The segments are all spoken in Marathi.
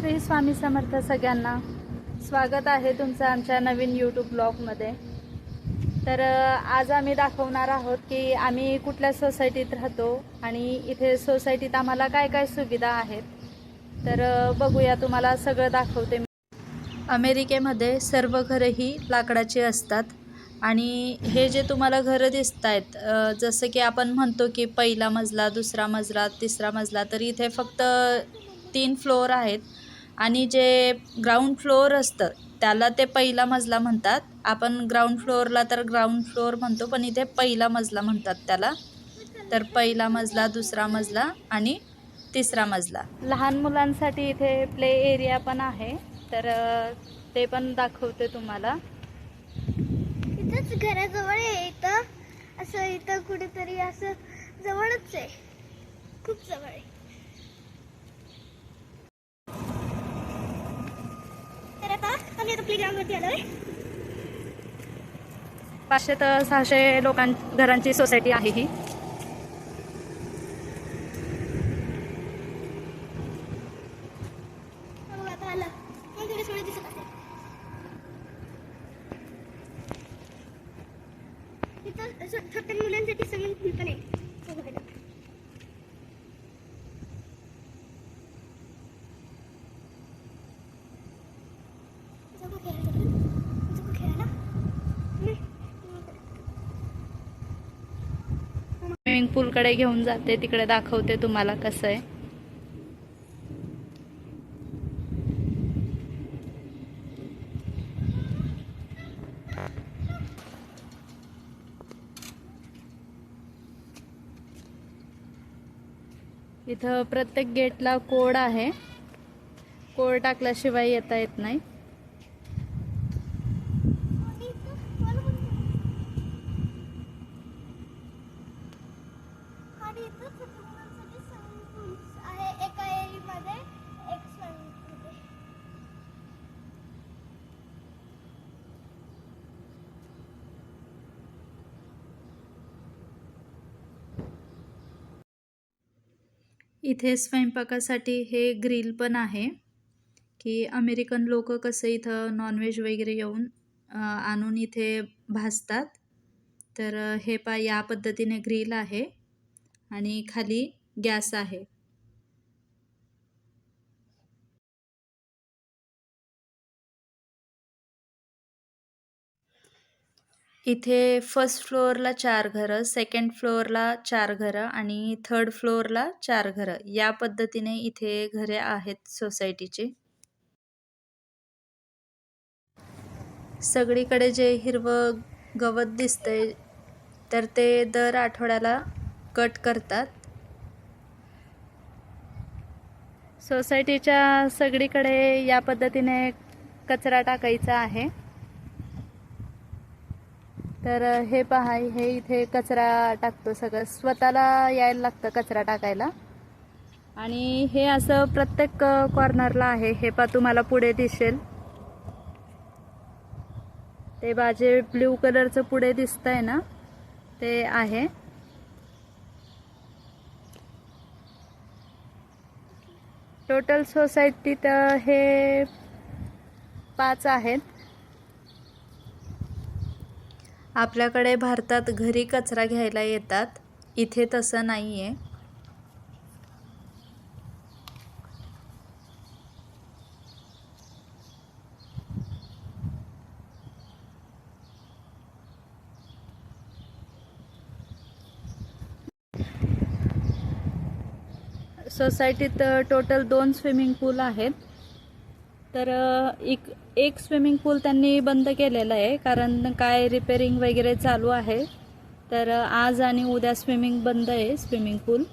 श्री स्वामी समर्थ सगळ्यांना स्वागत आहे तुमचं आमच्या नवीन यूट्यूब ब्लॉगमध्ये. तर आज आम्ही दाखवणार आहोत की आम्ही कुठल्या सोसायटीत राहतो आणि इथे सोसायटीत आम्हाला काय काय सुविधा आहेत. तर बघूया तुम्हाला सगळं दाखवते मी. अमेरिकेमध्ये सर्व घरं ही लाकडाची असतात आणि हे जे तुम्हाला घरं दिसत आहेत जसं की आपण म्हणतो की पहिला मजला दुसरा मजला तिसरा मजला तर इथे फक्त तीन फ्लोअर आहेत. आणि जे ग्राउंड फ्लोअर असतं त्याला ते पहिला मजला म्हणतात. आपण ग्राउंड फ्लोअरला तर ग्राउंड फ्लोअर म्हणतो पण इथे पहिला मजला म्हणतात त्याला. तर पहिला मजला दुसरा मजला आणि तिसरा मजला. लहान मुलांसाठी इथे प्ले एरिया पण आहे. तर ते पण दाखवते तुम्हाला. इथंच घराजवळ आहे इथं. असं इथं कुठेतरी असं जवळच आहे. खूप जवळ आहे. आता आम्ही आता प्लेग्राऊंडवरती आलोय पाचशे तर सहाशे लोकां घरांची सोसायटी आहे ही. हो छोट्या मुलांसाठी स्विमिंग पूल पण आहे हो बघायला. जाऊ का खेळायला आपण? जाऊ का खेळायला? हम्म. स्विमिंग पूलकडे घेऊन जाते तिकडे दाखवते तुम्हाला कसं आहे. इथं प्रत्येक गेटला कोड आहे. कोड टाकल्याशिवाय येता येत नाही आणि इथं मला पण- इथं आहे. एका एरीमध्ये एक स्विमिंग पूल आहे इथे स्वयंपाकासाठी हे ग्रिल पण आहे की अमेरिकन लोक कसं इथं नॉनव्हेज वगैरे येऊन आणून इथे भाजतात. तर हे पा या पद्धतीने ग्रिल आहे. आणि खाली गॅस आहे. इथे फर्स्ट फ्लोअरला चार घरं सेकंड फ्लोअरला चार घरं आणि थर्ड फ्लोअरला चार घरं. या पद्धतीने इथे घरे आहेत सोसायटीची सगळीकडे जे हिरवं गवत दिसतंय तर ते दर आठवड्याला कट करतात. सोसायटीच्या सगळीकडे या पद्धतीने कचरा टाकायचा आहे. तर हे पहा हे इथे कचरा टाकतो सगळं. स्वतःला यायला लागतं कचरा टाकायला. आणि हे असं प्रत्येक कॉर्नरला आहे. हे पा तुम्हाला पुढे दिसेल. ते बाजे ब्ल्यू कलरचं पुढे दिसतंय ना? ते आहे. टोटल सोसायटीत हे पाच आहेत. आपल्याकडे भारतात घरी कचरा घ्यायला येतात. इथे तसं नाही आहे सोसायटीत टोटल दोन स्विमिंग पूल आहेत. तर एक एक स्विमिंग पूल त्यांनी बंद केलेलं आहे कारण काय रिपेरिंग वगैरे चालू आहे. तर आज आणि उद्या स्विमिंग बंद आहे स्विमिंग पूल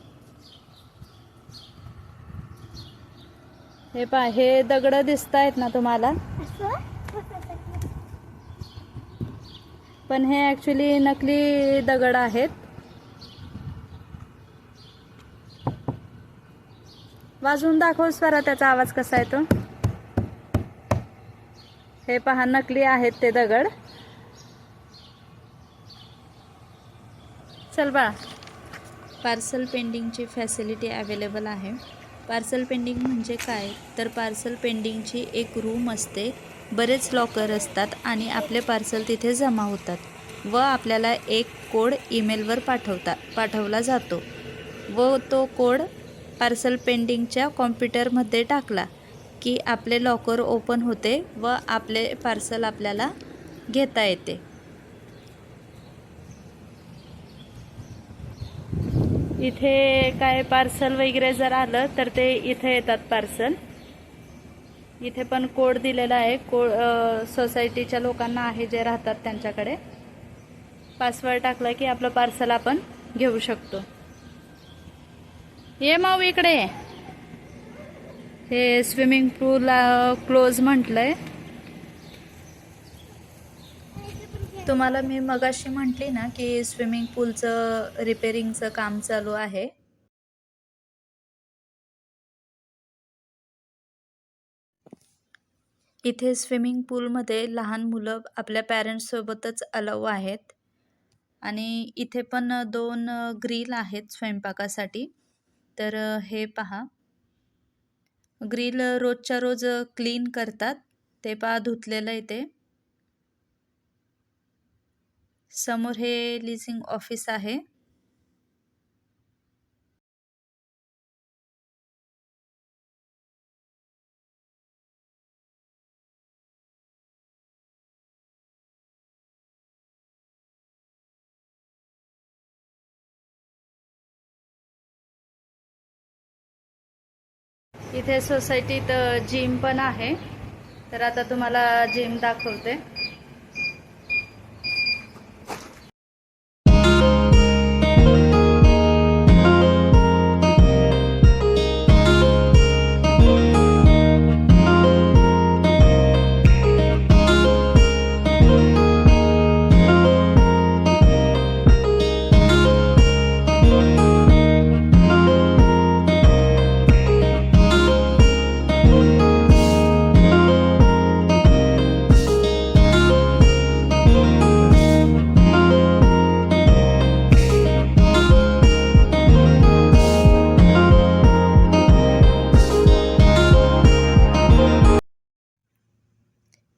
हे पा हे दगडं दिसत आहेत ना तुम्हाला? पण हे ॲक्च्युली नकली दगड आहेत. वाजवून दाखव स्वरा त्याचा आवाज कसा येतो हे पहा नकली आहेत ते दगड. चल बा पार्सल पेंडिंगची फॅसिलिटी अवेलेबल आहे. पार्सल पेंडिंग म्हणजे काय? तर पार्सल पेंडिंगची एक रूम असते. बरेच लॉकर असतात आणि आपले पार्सल तिथे जमा होतात व आपल्याला एक कोड ईमेलवर पाठवता पाठवला जातो. व तो कोड पार्सल पेंडिंगच्या कॉम्प्युटरमध्ये टाकला की आपले लॉकर ओपन होते व आपले पार्सल आपल्याला घेता येते. इथे काय पार्सल वगैरे जर आलं तर ते इथे येतात पार्सल. इथे पण कोड दिलेला आहे. कोड सोसायटीच्या लोकांना आहे जे राहतात त्यांच्याकडे. पासवर्ड टाकला की आपलं पार्सल आपण घेऊ शकतो. ये माऊ इकडे. हे स्विमिंग पूल क्लोज म्हटलंय. तुम्हाला मी मगाशी म्हटली ना की स्विमिंग पूलचं रिपेरिंगचं काम चालू आहे. इथे स्विमिंग पूलमध्ये लहान मुलं आपल्या पॅरेंट्ससोबतच अलाव आहेत. आणि इथे पण दोन ग्रिल आहेत स्वयंपाकासाठी. तर हे पहा. ग्रिल रोजच्या रोज क्लीन करतात. ते पहा धुतलेलं आहे ते. समोर हे लिझिंग ऑफिस आहे. इथे सोसायटीत जिम पण आहे. तर आता तुम्हाला जिम दाखवते.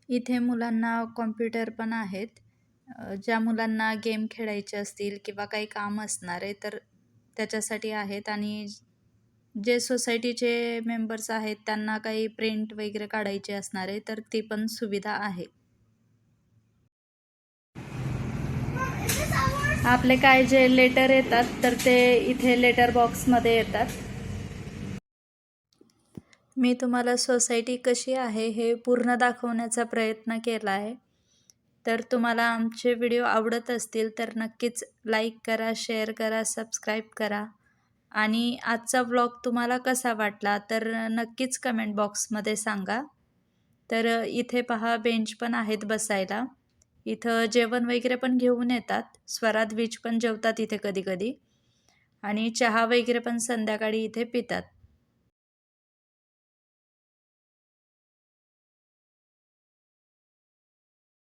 इथे मुलांना कॉम्प्युटर पण आहेत. ज्या मुलांना गेम खेळायचे असतील किंवा काही काम असणार आहे तर त्याच्यासाठी आहेत. आणि जे सोसायटीचे मेंबर्स आहेत त्यांना काही प्रिंट वगैरे काढायचे असणार आहे तर ती पण सुविधा आहे. आपले काय जे लेटर येतात तर ते इथे लेटर बॉक्समध्ये येतात. मी तुम्हाला सोसायटी कशी आहे हे पूर्ण दाखवण्याचा प्रयत्न केला आहे. तर तुम्हाला आमचे व्हिडिओ आवडत असतील तर नक्कीच लाईक करा शेअर करा सबस्क्राईब करा. आणि आजचा ब्लॉग तुम्हाला कसा वाटला तर नक्कीच कमेंट बॉक्समध्ये सांगा. तर इथे पहा बेंच पण आहेत बसायला. इथं जेवण वगैरे पण घेऊन येतात. स्वरात वीज पण जेवतात इथे कधी कधी आणि चहा वगैरे पण संध्याकाळी इथे पितात.